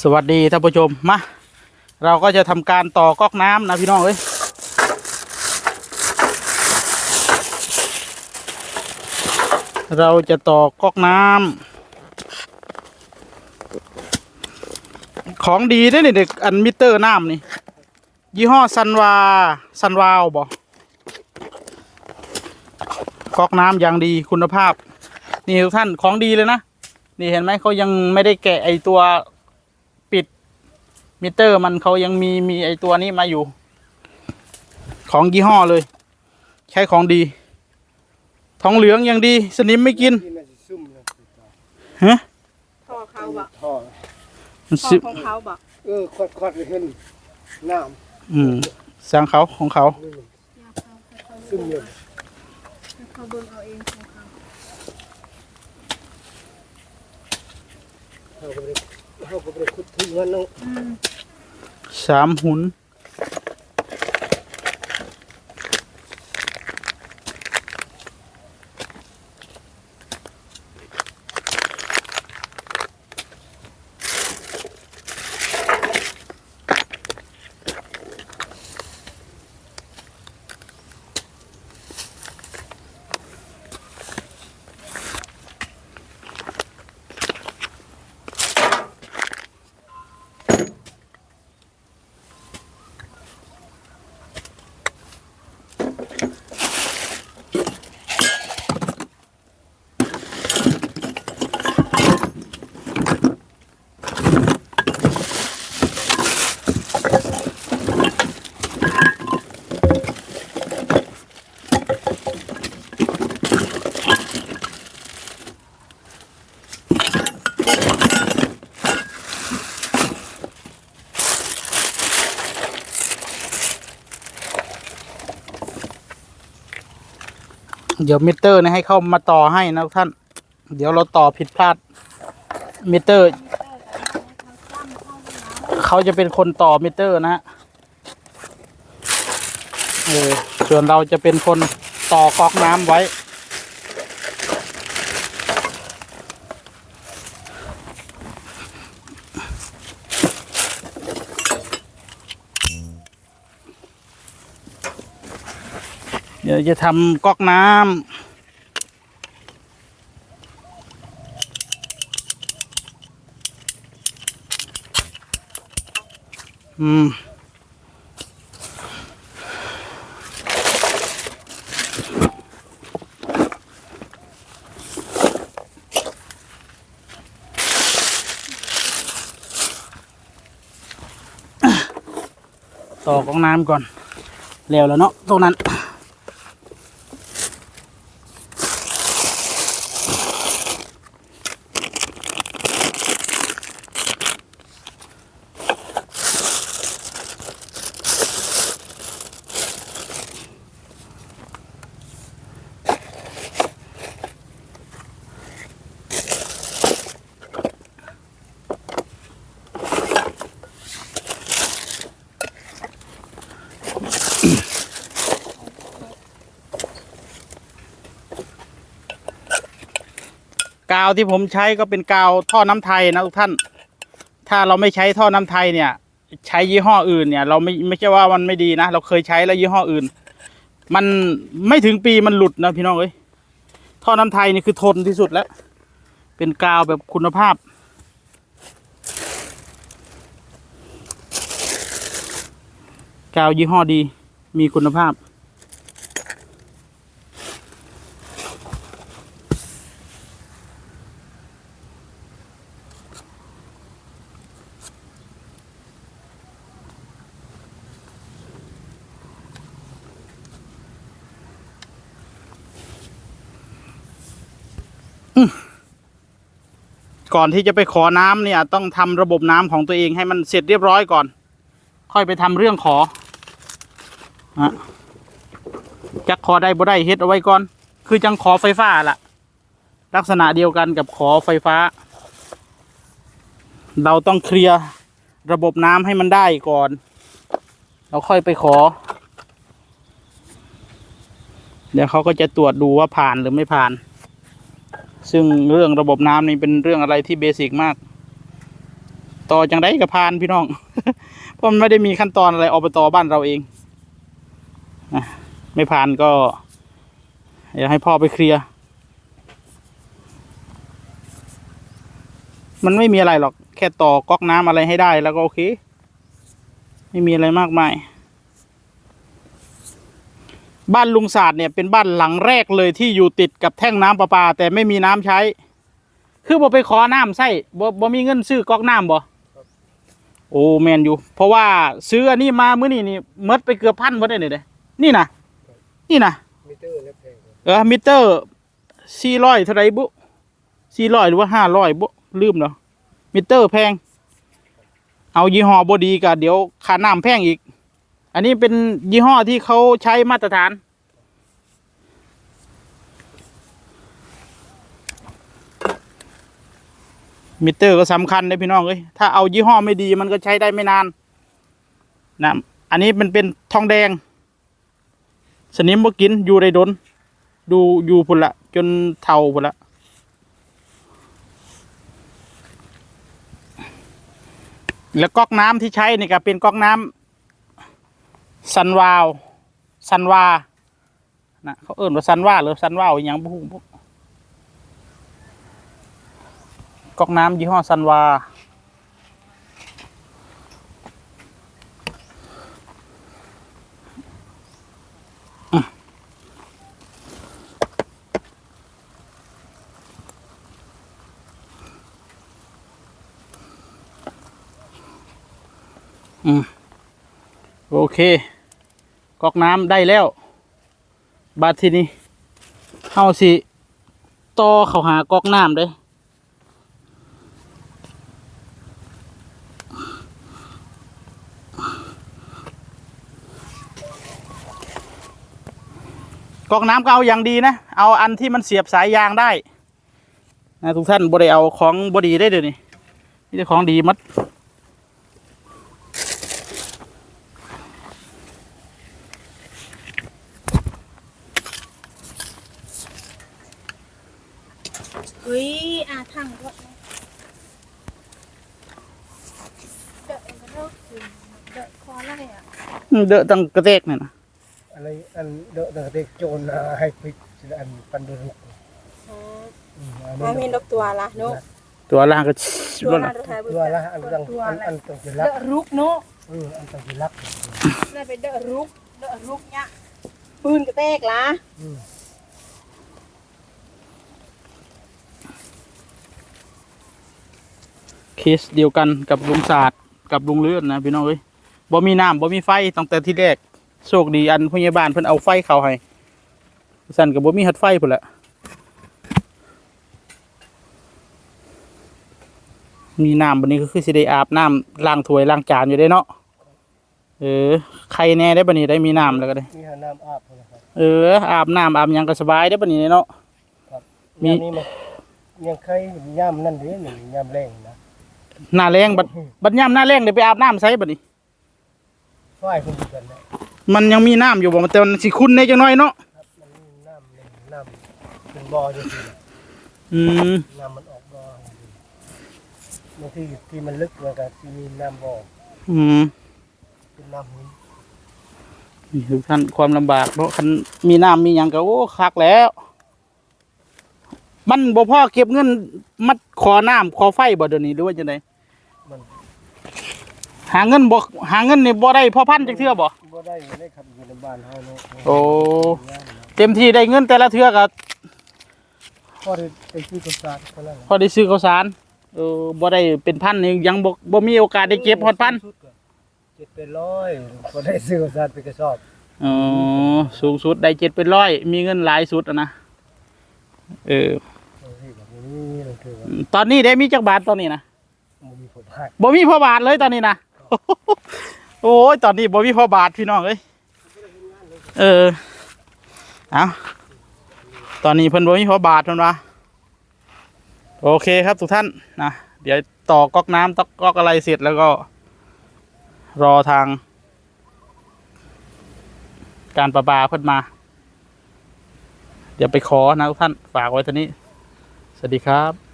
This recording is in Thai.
สวัสดีท่านผู้ชมมาเราก็จะทำการต่อก๊อกน้ำนะพี่น้องเอ้ยเราจะต่อก๊อกน้ำของดีได้อนี่เด็กอันมิเตอร์น้ำนี่ ยี่ห้อซันวาซันวาวบอกก๊อกน้ำอย่างดีคุณภาพ นี่ทุกท่านของดีเลยนะ นี่เห็นไหมเขายังไม่ได้แกะไอตัว มิเตอร์มันเขายังมีมีไอตัวนี้มาอยู่ ของยี่ห้อเลย ใช้ของดี ทองเหลืองยังดี สนิมไม่กินที่มันสิซุ่มนะฮะพ่อเขาบอกท่อมันพ่อสิของเขาบอกเออคอดคอดๆไปเห็นน้อืมสร้างเขาของเขาำนี่ซุ่มเลยเขาเบิ่งเอาเองของเขาเขาก็ไปเขาก็ไปขุดทิ้งมันเนาะอืม สามหุน เดี๋ยวมิเตอร์เนี่ยให้เข้ามาต่อให้นะท่าน เดี๋ยวเราต่อผิดพลาด มิเตอร์ เขาจะเป็นคนต่อมิเตอร์นะฮะเออส่วนเราจะเป็นคนต่อก๊อกน้ำไว้ เดี๋ยวจะทำก๊อกน้ำอืมต่อก๊อกน้ำก่อน แล้วแล้วเนาะตรงนั้นาวที่ผมใช้ก็เป็นกาวท่อน้ำไทยนะทุกท่าน ถ้าเราไม่ใช้ท่อน้ำไทยเนี่ย ใช้ยี่ห้ออื่นเนี่ย เราไม่ไม่ใช่ว่ามันไม่ดีนะเราเคยใช้แล้วยี่ห้ออื่น มันไม่ถึงปีมันหลุดนะพี่น้องเอ้ยท่อน้ำไทยนี่คือทนที่สุดแล้ว เป็นกาวแบบคุณภาพกาวยี่ห้อดีมีคุณภาพ ก่อนที่จะไปขอน้ำเนี่ย ต้องทำระบบน้ำของตัวเองให้มันเสร็จเรียบร้อยก่อน ค่อยไปทำเรื่องขอฮะจะขอได้บ่ได้เฮ็ดเอาไว้ก่อน คือจังขอไฟฟ้าล่ะ ลักษณะเดียวกันกับขอไฟฟ้า เราต้องเคลียร์ระบบน้ำให้มันได้ก่อน เราค่อยไปขอ เดี๋ยวเขาก็จะตรวจดูว่าผ่านหรือไม่ผ่าน ซึ่งเรื่องระบบน้ำนี่เป็นเรื่องอะไรที่เบสิกมาก ต่อจังไดกับพานพี่น้อง เพราะมันไม่ได้มีขั้นตอนอะไรอบตบ้านเราเองไม่ผ่านก็อยากให้พ่อไปเคลียร์มันไม่มีอะไรหรอก แค่ต่อก๊อกน้ำอะไรให้ได้แล้วก็โอเค ไม่มีอะไรมากมาย บ้านลุงศาสตร์เนี่ยเป็นบ้านหลังแรกเลยที่อยู่ติดกับแท่งน้ำประปา แต่ไม่มีน้ำใช้ คือบ่ไปขอน้ำใส่บ่บ่มีเงินซื้อก๊อกน้ำบ่โอ้แมนอยู่ เพราะว่าซื้ออันนี้มามื้อนี้นี่หมดไปเกือบพันบ่ได้เลยเด้นี่นะนี่นะมิเตอร์แล้วแพงกว่าเออมิเตอร์สี่ร้อยเท่าไรบุสี่ร้อยหรือว่าห้าร้อยบุลืมแล้วมิเตอร์แพง เอายี่ห้อบดีกับเดี๋ยวค่าน้ำแพงอีก อันนี้เป็นยี่ห้อที่เขาใช้มาตรฐาน มิเตอร์ก็สำคัญเลยพี่น้องเอ้ยถ้าเอายี่ห้อไม่ดีมันก็ใช้ได้ไม่นานนะอันนี้มันเป็นทองแดง สนิมบ่กินอยู่ได้ดน ดูอยู่พุ่นละ จนเท่าพุ่นละแล้วก๊อกน้ำที่ใช้นี่ก็เป็นก๊อกน้ำ ซันวาลซันวานะเขาเอิ่นว่าซันวาหรือซันวาวอย่างบุ้งก๊อกน้ำยี่ห้อซันวาอืมโอเค ก๊อกน้ำได้แล้ว บาดทีนี้เข้าสิต่อเขาหาก๊อกน้ำได้ก๊อกน้ำก็เอาอย่างดีนะ เอาอันที่มันเสียบสายยางได้นะทุกท่านบ่ได้เอาของบดีได้เดี๋ยวนี้นี่แต่ของดีมัด เฮ้ยอาถังก็เดอะกระโดดเดอะคออะไรอะ อืม เดอะตั้งกระเตกเนี่ยนะอะไรอันเดอะเด็กโจรอะให้พริกอันปันดุรุกอ๋ออืมอันมามีนี้นกตัวละนกตัวล่างก็ตัวรถละละไทยตัวละอันต้องตัวอันละอันต้องจะเดรักอะรุกนกเอออันต้องจะรักนั่นเป็นเดอะรุกเดอะรุกเนี่ยปืนกระแตกละอืมเคสเดียวกันกับลุงศาสตร์กับลุงเลื่อนนะพี่น้องเอ้ย บ่มีน้ำบ่มีไฟตั้งแต่ที่แรกโชคดีอันพยาบาลเพิ่นเอาไฟเข้าให้สั่นกับบ่มีหัดไฟพุ่นแหละมีน้ำบัดนี้ก็คือสิได้อาบน้ำล้างถ้วยล้างจานอยู่ได้เนาะเออใครแน่ได้บัดนี้ได้มีน้ำแล้วก็ได้ มีหาน้ำอาบนะครับเอออาบน้ำอาบหยังก็สบายได้บัดนี้เนาะ มี ยามนี้มันยังเคยย่ำนั่นเด้หนึ่งย่ำแรงนะ หน้าแรงบัดบัดยามหน้าแรงเดี๋ยวไปอาบน้ำใส่บัดนี้ ฝ่ายคนเดียวกันนะมันยังมีน้ำอยู่บ่แต่มันสิคุ้นแน่จังน้อยเนาะครับมันมีน้ำหนึ่งน้ำเป็นบ่ออยู่ทีอืมน้ำมันออกบ่อบางทีที่มันลึกมันก็ที่มีน้ำบ่ออืมเป็นน้ำหินนี่ทุกท่านความลำบากเพราะคันมีน้ำมีหยังก็โอ้คักแล้ว มันบ่พอเก็บเงินมัดขอน้ำขอไฟบ่เดี๋ยวนี้หรือว่าจังไดมัน หาเงินบ่หาเงินนี่บ่ได้พอพันจักเทื่อบ่บ่ได้อยู่ได้ครับอยู่ในบ้านเฮาเนาะโอ้ย่านเนาะเต็มที่ได้เงินแต่ละเทื่อก็พอได้ไปซื้อกระสานเท่านั้นแหละพอได้ซื้อข้าวสารเออบ่ได้เป็นพันนี่ยังบ่บ่มีโอกาสได้เก็บฮอดพันเจ็ดเป็นร้อยพอได้ซื้อกระสานเป็นกระสอบอ๋อสูงสุดได้เจ็ดเป็นร้อยมีเงินหลายสุดอะนะเออบางทีแบบนี้นั่นคือว่าตอนนี้ได้มีจักบาทตอนนี้นะมันมีผลพลาดบ่มีพอบาทเลยตอนนี้นะ โอ้ยตอนนี้บ่มีพอบาทพี่น้องเอ้ยเออเอาตอนนี้เพิ่นบ่มีพอบาทเพิ่นว่าโอเคครับทุกท่านนะเดี๋ยวต่อก๊อกน้ำต่อก๊อกอะไรเสร็จแล้วก็ รอทาง การประปาเพิ่นมา เดี๋ยวไปขอนะทุกท่านฝากไว้ท่านี้ สวัสดีครับ